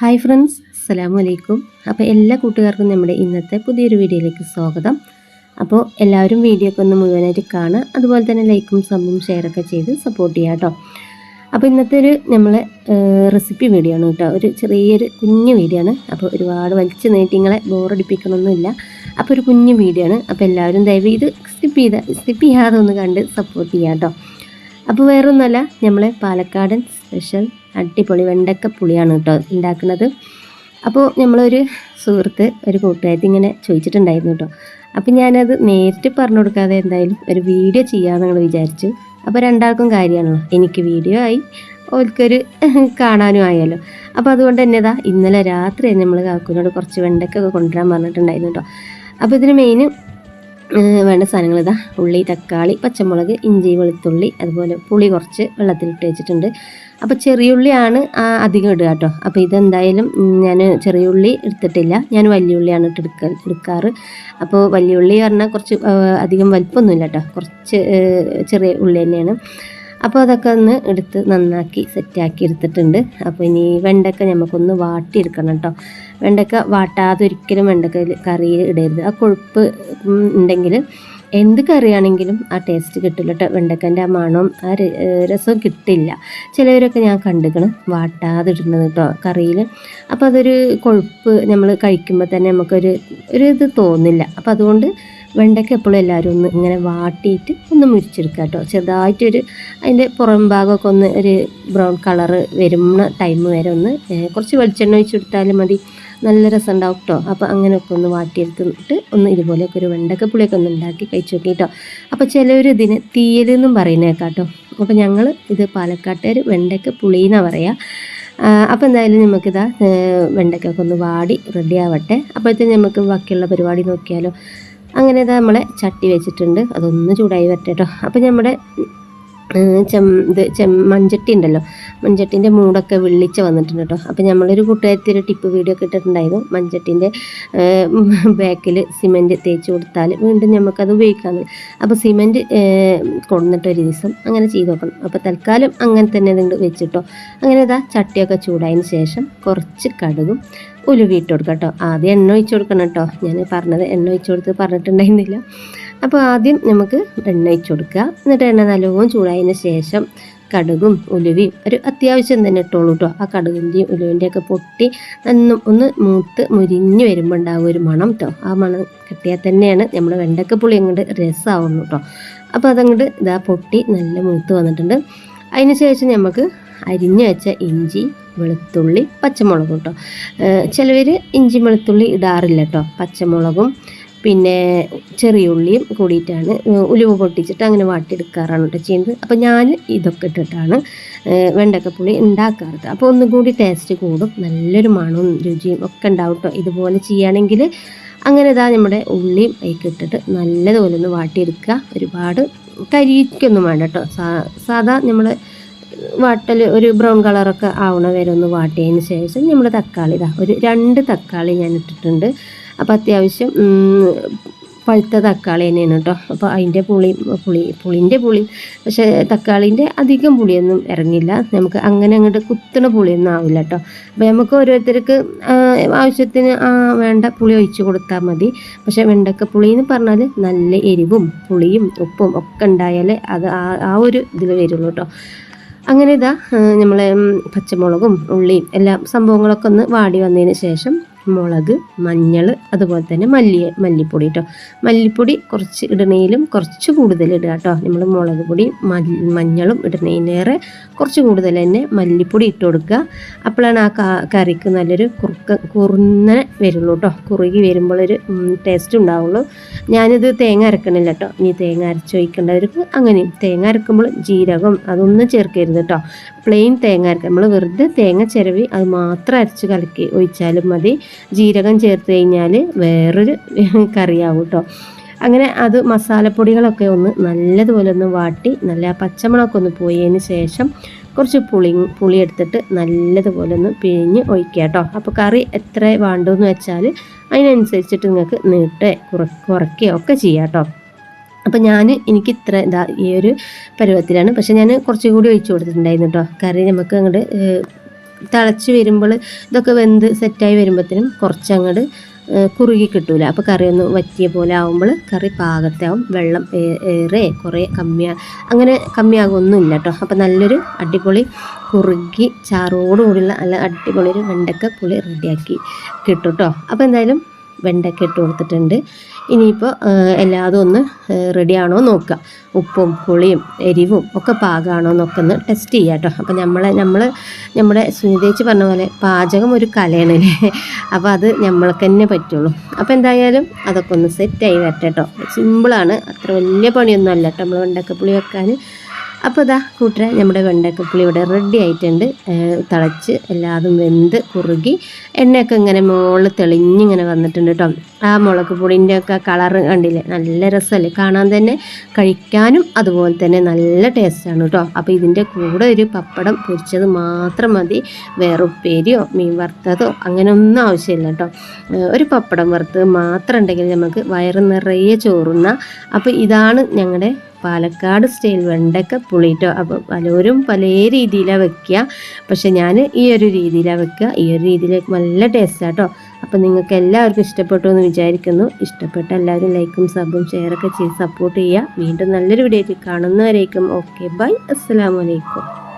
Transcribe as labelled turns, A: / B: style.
A: Hi friends അസ്സലാമു അലൈക്കും. അപ്പോൾ എല്ലാ കൂട്ടുകാർക്കും നമ്മുടെ ഇന്നത്തെ പുതിയൊരു വീഡിയോയിലേക്ക് സ്വാഗതം. അപ്പോൾ എല്ലാവരും വീഡിയോ ഒക്കെ ഒന്ന് മുഴുവനായിട്ട് കാണുക. അതുപോലെ തന്നെ ലൈക്കും സബും ഷെയറൊക്കെ ചെയ്ത് സപ്പോർട്ട് ചെയ്യാം കേട്ടോ. അപ്പോൾ ഇന്നത്തെ ഒരു നമ്മളെ റെസിപ്പി വീഡിയോ ആണ് കേട്ടോ. ഒരു ചെറിയൊരു കുഞ്ഞു വീഡിയോ ആണ്. അപ്പോൾ ഒരുപാട് വലിച്ചു നീട്ടി നിങ്ങളെ ബോറടിപ്പിക്കണമൊന്നുമില്ല അപ്പോൾ ഒരു കുഞ്ഞു വീഡിയോ ആണ്. അപ്പോൾ എല്ലാവരും ദയവ് ഇത് സ്കിപ്പ് ചെയ്ത സ്കിപ്പ് ചെയ്യാതെ ഒന്ന് കണ്ട് സപ്പോർട്ട് ചെയ്യാം കേട്ടോ. അപ്പോൾ വേറൊന്നുമല്ല നമ്മളെ പാലക്കാടൻ സ്പെഷ്യൽ അടിപൊളി വെണ്ടക്ക പുളിയാണ് കേട്ടോ ഉണ്ടാക്കുന്നത്. അപ്പോൾ നമ്മളൊരു സുഹൃത്ത് ഒരു കൂട്ടുകാരി ഇങ്ങനെ ചോദിച്ചിട്ടുണ്ടായിരുന്നു കേട്ടോ. അപ്പം ഞാനത് നേരിട്ട് പറഞ്ഞു കൊടുക്കാതെ എന്തായാലും ഒരു വീഡിയോ ചെയ്യാമെന്ന് ഞങ്ങൾ വിചാരിച്ചു. അപ്പോൾ രണ്ടാൾക്കും കാര്യമാണല്ലോ. എനിക്ക് വീഡിയോ ആയി ഓൽക്കൊരു കാണാനും ആയല്ലോ. അപ്പോൾ അതുകൊണ്ട് തന്നെ ഇന്നലെ രാത്രി നമ്മൾ കാക്കുവിനോട് കുറച്ച് വെണ്ടക്കൊക്കെ കൊണ്ടുവരാൻ പറഞ്ഞിട്ടുണ്ടായിരുന്നു കേട്ടോ. അപ്പോൾ ഇതിന് മെയിൻ വേണ്ട സാധനങ്ങൾ ഇതാ. ഉള്ളി തക്കാളി പച്ചമുളക് ഇഞ്ചി വെളുത്തുള്ളി അതുപോലെ പുളി കുറച്ച് വെള്ളത്തിലിട്ട് വെച്ചിട്ടുണ്ട്. അപ്പോൾ ചെറിയുള്ളിയാണ് അധികം ഇടുക കേട്ടോ. അപ്പോൾ ഇതെന്തായാലും ഞാൻ ചെറിയുള്ളി എടുത്തിട്ടില്ല. ഞാൻ വലിയ ഉള്ളിയാണ് ഇട്ട് എടുക്കാറ്. അപ്പോൾ വലിയ ഉള്ളി പറഞ്ഞാൽ കുറച്ച് അധികം വലിപ്പമൊന്നുമില്ല കേട്ടോ. കുറച്ച് ചെറിയ ഉള്ളി തന്നെയാണ്. അപ്പോൾ അതൊക്കെ ഒന്ന് എടുത്ത് നന്നാക്കി സെറ്റാക്കി എടുത്തിട്ടുണ്ട്. അപ്പോൾ ഇനി വെണ്ടക്ക നമുക്കൊന്ന് വാട്ടിയെടുക്കണം കേട്ടോ. വെണ്ടക്ക വാട്ടാതെ ഒരിക്കലും വെണ്ടക്ക കറിയിൽ ഇടരുത്. ആ കൊഴുപ്പ് ഉണ്ടെങ്കിൽ എന്ത് കറിയാണെങ്കിലും ആ ടേസ്റ്റ് കിട്ടില്ല കേട്ടോ വെണ്ടക്കന്റെ ആ മണവും ആ രസവും കിട്ടില്ല. ചിലവരൊക്കെ ഞാൻ കണ്ടുക്കണം വാട്ടാതെ ഇടുന്നത് കേട്ടോ കറിയിൽ അപ്പോൾ അതൊരു കൊഴുപ്പ് നമ്മൾ കഴിക്കുമ്പോൾ തന്നെ നമുക്കൊരു ഒരു ഇത് തോന്നില്ല. അപ്പോൾ അതുകൊണ്ട് വെണ്ടയ്ക്ക എപ്പോഴും എല്ലാവരും ഒന്ന് ഇങ്ങനെ വാട്ടിയിട്ട് ഒന്ന് മുരിച്ചെടുക്കുക കേട്ടോ ചെറുതായിട്ടൊരു അതിന്റെ പുറം ഭാഗമൊക്കെ ഒന്ന് ഒരു ബ്രൗൺ കളറ് വരുന്ന ടൈം വരെ ഒന്ന് കുറച്ച് വെളിച്ചെണ്ണ ഒഴിച്ചെടുത്താലും മതി. നല്ല രസം ഉണ്ടാവും കേട്ടോ അപ്പോൾ അങ്ങനെയൊക്കെ ഒന്ന് വാട്ടിയെടുത്തിട്ട് ഒന്ന് ഇതുപോലെയൊക്കെ ഒരു വെണ്ടക്ക പുളിയൊക്കെ ഒന്ന് ഉണ്ടാക്കി കഴിച്ചു നോക്കി കേട്ടോ അപ്പോൾ ചിലവർ ഇതിന് തീയലെന്നും പറയുന്നേക്കാട്ടോ. അപ്പോൾ ഞങ്ങൾ ഇത് പാലക്കാട്ടുകാർ വെണ്ടക്ക പുളി എന്നാണ് പറയുക അപ്പോൾ എന്തായാലും നമുക്കിതാ വെണ്ടയ്ക്കൊക്കെ ഒന്ന് വാടി റെഡി ആവട്ടെ. അപ്പോഴത്തേന് നമുക്ക് ബാക്കിയുള്ള പരിപാടി നോക്കിയാലോ. അങ്ങനെ ഇതാ നമ്മളെ ചട്ടി വെച്ചിട്ടുണ്ട്. അതൊന്ന് ചൂടായി വരട്ടെ കേട്ടോ അപ്പോൾ നമ്മുടെ ചെം ഇത് ചെം മൺചട്ടി ഉണ്ടല്ലോ. മൺചട്ടിന്റെ മൂടൊക്കെ വിളിച്ച് വന്നിട്ടുണ്ട് കേട്ടോ. അപ്പോൾ നമ്മളൊരു കൂട്ടുകാരത്തി ഒരു ടിപ്പ് വീഡിയോ ഒക്കെ ഇട്ടിട്ടുണ്ടായിരുന്നു. മൺചട്ടിന്റെ ബാക്കിൽ സിമെന്റ് തേച്ച് കൊടുത്താൽ വീണ്ടും നമുക്കത് ഉപയോഗിക്കാമെന്ന് അപ്പോൾ സിമെന്റ് കൊണ്ടിട്ട് ഒരു ദിവസം അങ്ങനെ ചെയ്ത് നോക്കണം. അപ്പോൾ തൽക്കാലം അങ്ങനെ തന്നെ നിങ്ങൾ വെച്ചിട്ടോ അങ്ങനെ ഇതാ ചട്ടിയൊക്കെ ചൂടായതിന് ശേഷം കുറച്ച് കടുകും ഉലുവിട്ട് കൊടുക്കാം കേട്ടോ. ആദ്യം എണ്ണ ഒഴിച്ച് കൊടുക്കണം കേട്ടോ. ഞാൻ പറഞ്ഞത് എണ്ണ ഒഴിച്ച് കൊടുത്ത് പറഞ്ഞിട്ടുണ്ടായിരുന്നില്ല. അപ്പോൾ ആദ്യം നമുക്ക് എണ്ണ ഒഴിച്ച് കൊടുക്കുക. എന്നിട്ട് എണ്ണ നല്ലോണം ചൂടായതിന് ശേഷം കടുകും ഉലുവയും ഒരു അത്യാവശ്യം തന്നെ ഇട്ടോളൂ കേട്ടോ ആ കടുകിന്റെയും ഉലുവിന്റെയും ഒക്കെ പൊട്ടി നന്നും ഒന്ന് മൂത്ത് മുരിഞ്ഞ് വരുമ്പോൾ ഉണ്ടാകും ഒരു മണം കേട്ടോ ആ മണം കിട്ടിയാൽ തന്നെയാണ് നമ്മുടെ വെണ്ടക്കപ്പുളി അങ്ങോട്ട് രസമാവുന്നു കേട്ടോ അപ്പോൾ അതങ്ങോട്ട് ഇതാ പൊട്ടി നല്ല മൂത്ത് വന്നിട്ടുണ്ട്. അതിന് ശേഷം നമുക്ക് അരിഞ്ഞു വെച്ച ഇഞ്ചി വെളുത്തുള്ളി പച്ചമുളകും കേട്ടോ ചിലവർ ഇഞ്ചി വെളുത്തുള്ളി ഇടാറില്ല കേട്ടോ പച്ചമുളകും പിന്നെ ചെറിയ ഉള്ളിയും കൂടിയിട്ടാണ് ഉലുവ പൊട്ടിച്ചിട്ട് അങ്ങനെ വാട്ടിയെടുക്കാറാണ് കേട്ടോ ചെയ്യുന്നത്. അപ്പോൾ ഞാൻ ഇതൊക്കെ ഇട്ടിട്ടാണ് വെണ്ടക്കപ്പുളി ഉണ്ടാക്കാറുണ്ട് അപ്പോൾ ഒന്നും കൂടി ടേസ്റ്റ് കൂടും നല്ലൊരു മണവും രുചിയും ഒക്കെ ഉണ്ടാവും കേട്ടോ ഇതുപോലെ ചെയ്യുകയാണെങ്കിൽ അങ്ങനെ ഇതാ നമ്മുടെ ഉള്ളിയും അതിലേക്ക് ഇട്ടിട്ട് നല്ലതുപോലെ ഒന്ന് വാട്ടിയെടുക്കുക. ഒരുപാട് കരിക്കൊന്നും വേണ്ട കേട്ടോ സാധാ നമ്മൾ വാട്ടൽ ഒരു ബ്രൗൺ കളറൊക്കെ ആവണ വരെ ഒന്ന് വാട്ടിയതിന് ശേഷം നമ്മൾ തക്കാളി ഇതാ ഒരു രണ്ട് തക്കാളി ഞാൻ ഇട്ടിട്ടുണ്ട്. അപ്പോൾ അത്യാവശ്യം പഴുത്ത തക്കാളി തന്നെയാണ് കേട്ടോ. അപ്പോൾ അതിന്റെ പുളി പുളി പുളിന്റെ പുളി. പക്ഷേ തക്കാളിന്റെ അധികം പുളിയൊന്നും ഇറങ്ങില്ല നമുക്ക് അങ്ങനെ അങ്ങോട്ട് കുത്തണ പുളിയൊന്നും ആവില്ല കേട്ടോ. അപ്പോൾ നമുക്ക് ഓരോരുത്തർക്ക് ആവശ്യത്തിന് വേണ്ട പുളി ഒഴിച്ച് കൊടുത്താൽ മതി. പക്ഷേ വെണ്ടക്ക പുളി എന്ന് പറഞ്ഞാൽ നല്ല എരിവും പുളിയും ഉപ്പും ഒക്കെ ഉണ്ടായാലേ അത് ആ ഒരു ഇതിൽ വരുള്ളൂ കേട്ടോ. അങ്ങനെ ഇതാ നമ്മളെ പച്ചമുളകും ഉള്ളിയും എല്ലാ സംഭവങ്ങളൊക്കെ ഒന്ന് വാടി വന്നതിന് ശേഷം മുളക് മഞ്ഞൾ അതുപോലെ തന്നെ മല്ലി മല്ലിപ്പൊടി കേട്ടോ മല്ലിപ്പൊടി കുറച്ച് ഇടണേലും കുറച്ച് കൂടുതൽ ഇടുക കേട്ടോ നമ്മൾ മുളക് പൊടി മഞ്ഞളും ഇടണേനേറെ കുറച്ച് കൂടുതൽ തന്നെ മല്ലിപ്പൊടി ഇട്ട് കൊടുക്കുക. അപ്പോഴാണ് ആ കറിക്ക് നല്ലൊരു കുറുക്ക കുറുന്നനെ വരുള്ളൂ കേട്ടോ കുറുകി വരുമ്പോൾ ഒരു ടേസ്റ്റ് ഉണ്ടാവുള്ളൂ. ഞാനിത് തേങ്ങ അരക്കണില്ല കേട്ടോ ഇനി തേങ്ങ അരച്ച് വയ്ക്കേണ്ടവർക്ക് അങ്ങനെ തേങ്ങ അരക്കുമ്പോൾ ജീരകം അതൊന്നും ചേർക്കരുത് കേട്ടോ പ്ലെയിൻ തേങ്ങ അരക്കുക നമ്മൾ വെറുതെ തേങ്ങ ചിരവി അത് മാത്രം അരച്ച് കലക്കി ഒഴിച്ചാലും മതി. ജീരകം ചേർത്ത് കഴിഞ്ഞാൽ വേറൊരു കറിയാവും കേട്ടോ അങ്ങനെ അത് മസാലപ്പൊടികളൊക്കെ ഒന്ന് നല്ലതുപോലെ ഒന്ന് വാട്ടി നല്ല പച്ചമുളകൊക്കെ ഒന്ന് പോയതിന് ശേഷം കുറച്ച് പുളി പുളി എടുത്തിട്ട് നല്ലതുപോലെ ഒന്ന് പിഴിഞ്ഞ് ഒഴിക്കുക കേട്ടോ അപ്പോൾ കറി എത്ര വേണ്ടതെന്ന് വെച്ചാൽ അതിനനുസരിച്ചിട്ട് നിങ്ങൾക്ക് നീട്ട് കുറ കുറയ്ക്കുകയോ ഒക്കെ ചെയ്യാം കേട്ടോ അപ്പോൾ ഞാൻ എനിക്ക് ഇത്ര ഇതാ ഈ ഒരു പരുവത്തിലാണ്. പക്ഷേ ഞാൻ കുറച്ചും കൂടി ഒഴിച്ചു കൊടുത്തിട്ടുണ്ടായിരുന്നു കേട്ടോ കറി നമുക്ക് അങ്ങോട്ട് തിളച്ച് വരുമ്പോൾ ഇതൊക്കെ വെന്ത് സെറ്റായി വരുമ്പോഴത്തേനും കുറച്ചങ്ങോട്ട് കുറുകി കിട്ടൂല. അപ്പോൾ കറി ഒന്ന് വറ്റിയ പോലെ ആകുമ്പോൾ കറി പാകത്താവും വെള്ളം ഏറെ കുറേ കമ്മിയാ അങ്ങനെ കമ്മിയാകുമൊന്നുമില്ല കേട്ടോ അപ്പോൾ നല്ലൊരു അടിപൊളി കുറുകി ചാറോടുകൂടിയുള്ള നല്ല അടിപൊളി ഒരു വെണ്ടക്ക പുളി റെഡിയാക്കി കിട്ടും കേട്ടോ അപ്പോൾ എന്തായാലും വെണ്ടക്ക ഇട്ട് കൊടുത്തിട്ടുണ്ട്. ഇനിയിപ്പോൾ എല്ലാതും ഒന്ന് റെഡിയാണോ നോക്കുക. ഉപ്പും പുളിയും എരിവും ഒക്കെ പാകമാണോ എന്നൊക്കെ ഒന്ന് ടെസ്റ്റ് ചെയ്യുക കേട്ടോ. അപ്പോൾ നമ്മളെ നമ്മൾ നമ്മുടെ സുനിതേച്ചി പറഞ്ഞ പോലെ പാചകം ഒരു കലയാണ് അല്ലേ? അപ്പോൾ അത് നമ്മൾക്ക് തന്നെ പറ്റുള്ളൂ. അപ്പോൾ എന്തായാലും അതൊക്കെ ഒന്ന് സെറ്റായി വരട്ടെ കേട്ടോ. സിമ്പിളാണ്. അത്ര വലിയ പണിയൊന്നും അല്ല കേട്ടോ. നമ്മൾ വെണ്ടക്കപ്പുളി വെക്കാൻ അപ്പോൾ ഇതാ കൂട്ടരെ നമ്മുടെ വെണ്ടക്കപ്പുളി ഇവിടെ റെഡി ആയിട്ടുണ്ട്. തിളച്ച് എല്ലാതും വെന്ത് കുറുകി എണ്ണയൊക്കെ ഇങ്ങനെ മുകളിൽ തെളിഞ്ഞിങ്ങനെ വന്നിട്ടുണ്ട് കേട്ടോ ആ മുളക് പൊടിന്റെ ഒക്കെ കണ്ടില്ലേ? നല്ല രസമല്ലേ? കാണാൻ തന്നെ കഴിക്കാനും അതുപോലെ തന്നെ നല്ല ടേസ്റ്റാണ് കേട്ടോ അപ്പോൾ ഇതിന്റെ കൂടെ ഒരു പപ്പടം പൊരിച്ചത് മാത്രം മതി. വേറെ ഉപ്പേരിയോ മീൻ വറുത്തതോ അങ്ങനെ ഒന്നും ആവശ്യമില്ല കേട്ടോ ഒരു പപ്പടം വറുത്തത് മാത്രം ഉണ്ടെങ്കിൽ നമുക്ക് വയറ് നിറയെ ചോറുന്ന അപ്പോൾ ഇതാണ് ഞങ്ങളുടെ പാലക്കാട് സ്റ്റൈൽ വെണ്ടക്ക പുളിയിട്ടോ അപ്പോൾ പലരും പല രീതിയിലാണ് വെക്കുക പക്ഷെ ഞാൻ ഈ ഒരു രീതിയിലാണ് വെക്കുക ഈ ഒരു രീതിയിലേക്ക് നല്ല ടേസ്റ്റാണ് കേട്ടോ അപ്പോൾ നിങ്ങൾക്ക് എല്ലാവർക്കും ഇഷ്ടപ്പെട്ടു എന്ന് വിചാരിക്കുന്നു. ഇഷ്ടപ്പെട്ട എല്ലാവരും ലൈക്കും സബും ഷെയറൊക്കെ ചെയ്ത് സപ്പോർട്ട് ചെയ്യുക. വീണ്ടും നല്ലൊരു വീഡിയോ കാണുന്നവരേക്കും ഓക്കെ ബൈ അസ്സലാമലൈക്കും